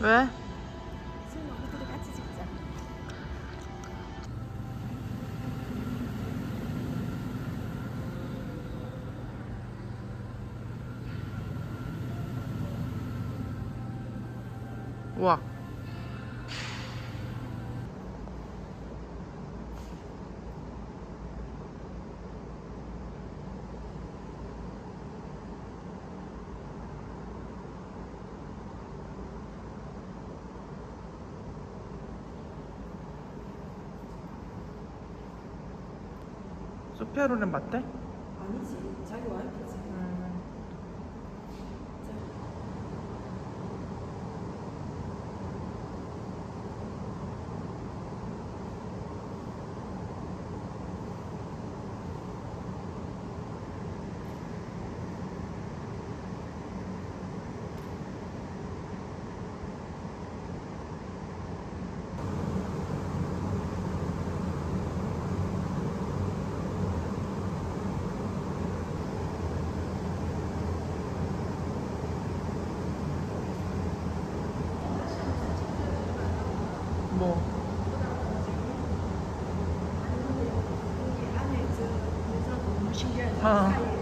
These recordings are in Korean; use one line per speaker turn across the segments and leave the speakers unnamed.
왜?
우리들이 같이.
소피아로는 맞대?
아니지. 자기 와이프지.
뭐?
안에 저 여자 너무 신기하지.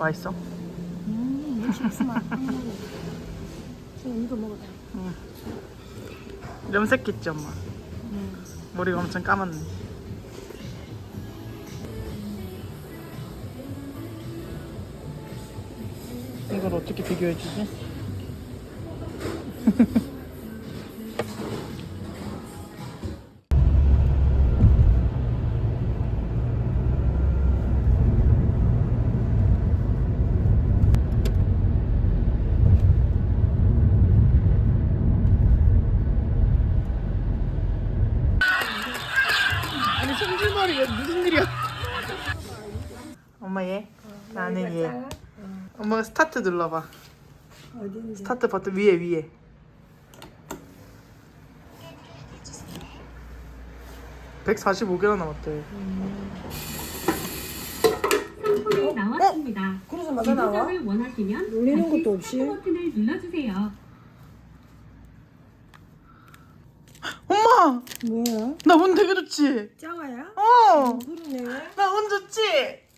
맛있어?
음, 지금 이거 먹어봐.
염색했지 엄마.
음.
머리가 엄청 까맣네. 이걸 어떻게 비교해주지? 엄마 얘, 나는 얘. 엄마가 스타트 눌러봐.
어딘지.
스타트 버튼 위에 위에. (145개나) 남았대
상품이 나왔습니다.
그래서 맞아 나와?
제조점을 원하시면
눌리는
다시
것도 없이?
스타트 버튼을 눌러주세요.
엄마
뭐야?
나 운 되게 좋지
짱아야?
어
그러네.
나 운 좋지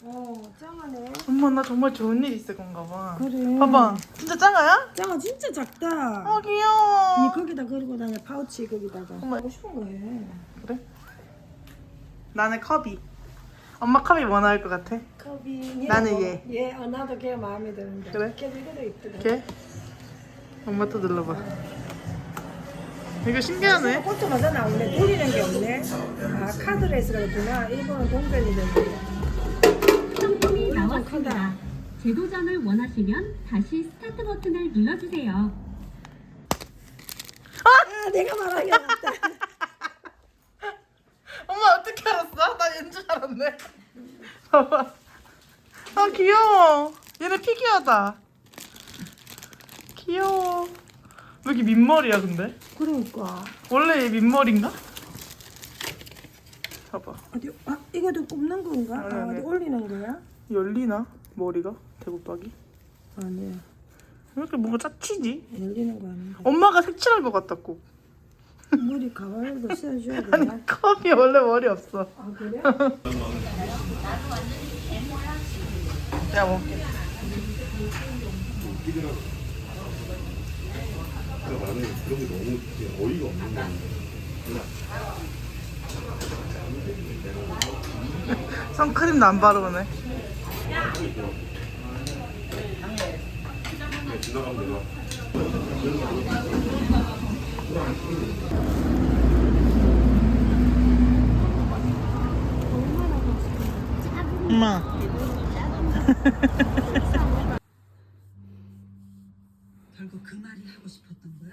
어, 짱아네.
엄마 나 정말 좋은 일 있을 건가 봐
그래.
봐봐 진짜 짱아야
짱아 진짜 작다.
아 귀여워
니 거기다 걸고 다녀 파우치 거기다가.
엄마.
하고 싶은 거 해.
그래 나는 컵이 엄마 컵이 뭐 나올 것 같아
컵이
나는 얘.
얘, 어, 나도 걔 마음에 드는데.
그래?
걔도 이거도 이쁘다.
걔 엄마 또 눌러봐 이거 신기하네
맞아 나오네. 돌리는 게 없네. 아 카드레스가 있구나. 일본은 동전이 되는데. 크다.
재도전을 원하시면 다시 스타트 버튼을 눌러주세요.
아 내가 말하기 어렵다.
엄마 어떻게 알았어? 나 얘인 줄 알았네. 봐봐. 아 귀여워. 얘네 피규어다. 귀여워. 왜 이렇게 민머리야 근데?
그러니까
원래 얘 민머리인가? 봐봐.
어디 아 이것도 꼽는 건가?
아니,
아,
아니.
어디 올리는 거야?
열리나? 머리가? 대국박이?
아니
왜 이렇게 뭔가 짜치지?
열리는 거 아닌가?
엄마가 색칠할 것 같다 꼭.
머리 가발도 씌워줘야 되나?
아니 컵이 원래 머리 없어.
아 그래?
야 먹게.
그러니까 나는 그런 게 너무 그냥 어이가 없는 거야.
선크림도 안 바르네.
그냥 지나가면 내가
엄마.
결국 그 말이 하고 싶었던 거야?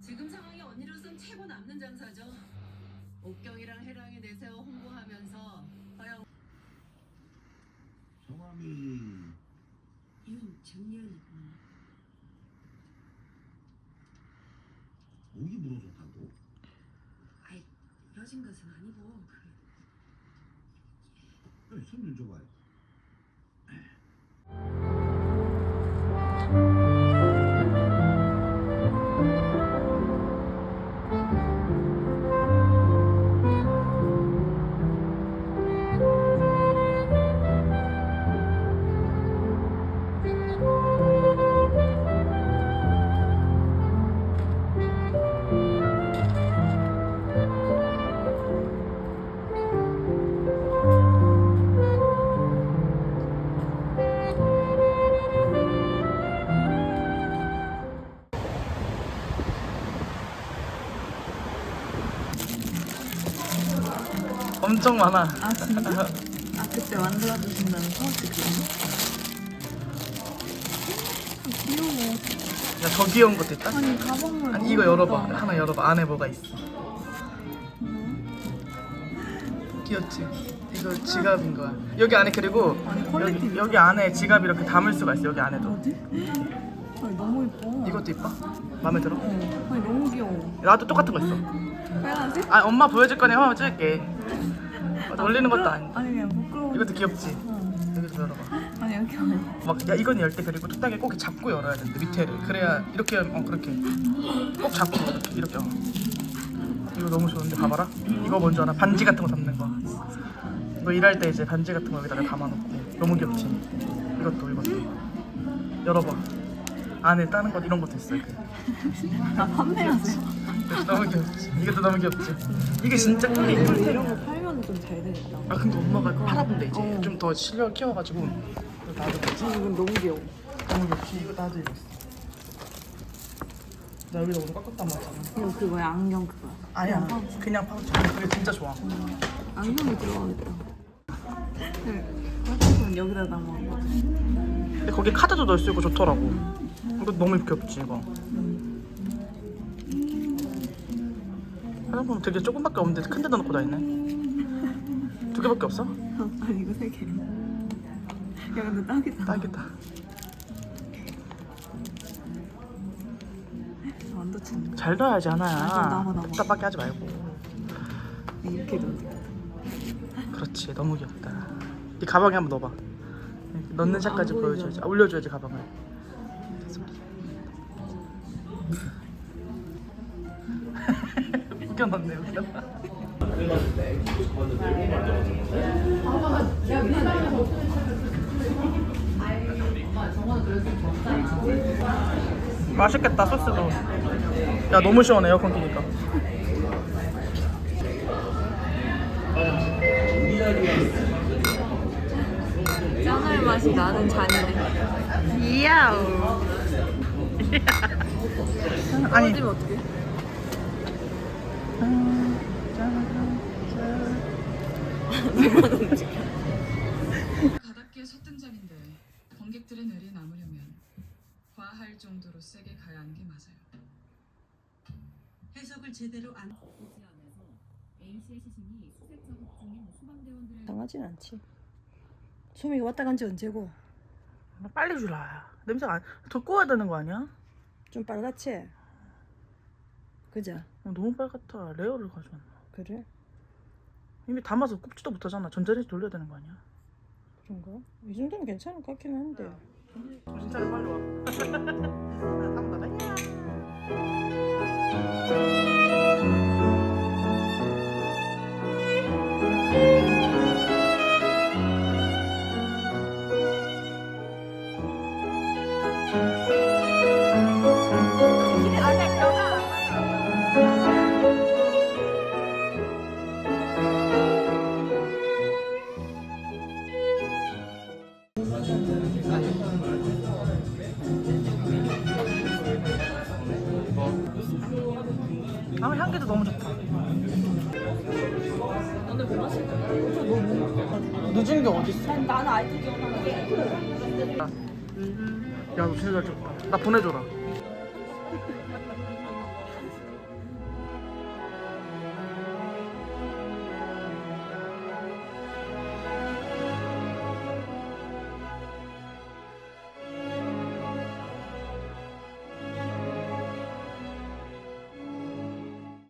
지금 상황이 언니로선 최고 남는 장사죠. 옥경이랑 해랑이 내세워 홍보하면서
성함이
윤정연이구나.
목이 부러졌다고?
아이 부러진 것은 아니고 그
그래 손좀 줘봐요.
엄청 많아.
아 진짜? 아 그때 만들어 주신다면서? 그때 귀여워
야, 더 귀여운 것도 있다.
아니 가방을
아니 이거 열어봐. 하나 열어봐. 안에 뭐가 있어. 귀엽지? 이거 지갑인 거야. 여기 안에 그리고
아니, 퀄리티
여기, 여기 안에 지갑 이렇게 담을 수가 있어. 여기 안에도.
어디? 아니 너무 예뻐
이것도 이뻐? 마음에 들어?
어. 아니 너무 귀여워
나도 똑같은 거 있어.
빨간색?
아 엄마 보여줄 거니까 한번 찍을게. 어, 올리는 것도 아니.
아니 그냥 부끄러워
이것도 귀엽지?
어.
여기도 열어봐.
아니 여기 아니
막 야 이건 열 때 그리고 뚝딱이 꼭 잡고 열어야 되는데 밑에를. 그래야 이렇게 어 그렇게. 꼭 잡고 이렇게 이렇게. 어. 이거 너무 좋은데 봐봐라. 이거 뭔지 알아 반지 같은 거 담는 거. 이거 일할 때 이제 반지 같은 거 여기다가 담아놓고. 너무 귀엽지? 이것도 이것도. 열어봐. 안에 다른 것 이런 것도 있어 이렇게
아 판매하세요?
너무 귀엽지. 이것도 너무 귀엽지. 이게 진짜 꿀이
좀 잘 되겠다.
아 근데 엄마가 팔아본대 이제.
어.
좀 더 실력 키워가지고. 이거 나도 뭐지?
이건 너무 귀여워.
너무 좋지? 이거 나도 있어 나 여기다 오늘 꽉꽉 담았잖아.
이거 그거야 안경 그거야.
아니야
그냥 파우치.
그냥 그게 진짜 좋아.
안경이 들어가겠다. 네 화장품 여기다 담아거든
근데 거기 카드도 넣을 수 있고 좋더라고. 이거 너무 귀엽지 이거. 화장품 되게 조금밖에 없는데 큰 데다 넣고 다니네 두 개밖에 없어?
아니 이거 세 개. 야 근데 딱이다.
딱이다.
완전
친잘 넣어야지 하나야.
맞아, 나와, 나와.
답답하게 하지 말고.
이렇게 넣어.
그렇지 너무 귀엽다. 이 가방에 한번 넣어봐. 이렇게 넣는
안
샷까지. 보여줘야지. 아, 올려줘야지 가방을 맛있겠다 소스도. 야 너무 시원해 에어컨 끼니까.
짠할 맛이 나는 잔이네
이야 아니.
떨어지면 어떡해?
바닷길 서등장인데 관객들의 내리 남으려면 과할 정도로 세게 가야 하는 게 맞아요.
해석을 제대로 안
당하진 않지. 소미가 왔다 간 지 언제고?
빨리 주라. 냄새가 안, 더 구워야 되는 거 아니야?
좀 빨갛지? 그죠?
어, 너무 빨갛다. 레어를 가져왔나?
그래?
이미 담아서 굽지도 못하잖아. 전자레인지 돌려야 되는 거 아니야?
그런가? 이 정도면 괜찮을 것 같긴 한데.
정신 차려 빨리 게 어딨어? 나는 아이템 기억나는 야, 너 진짜. 나 보내줘라.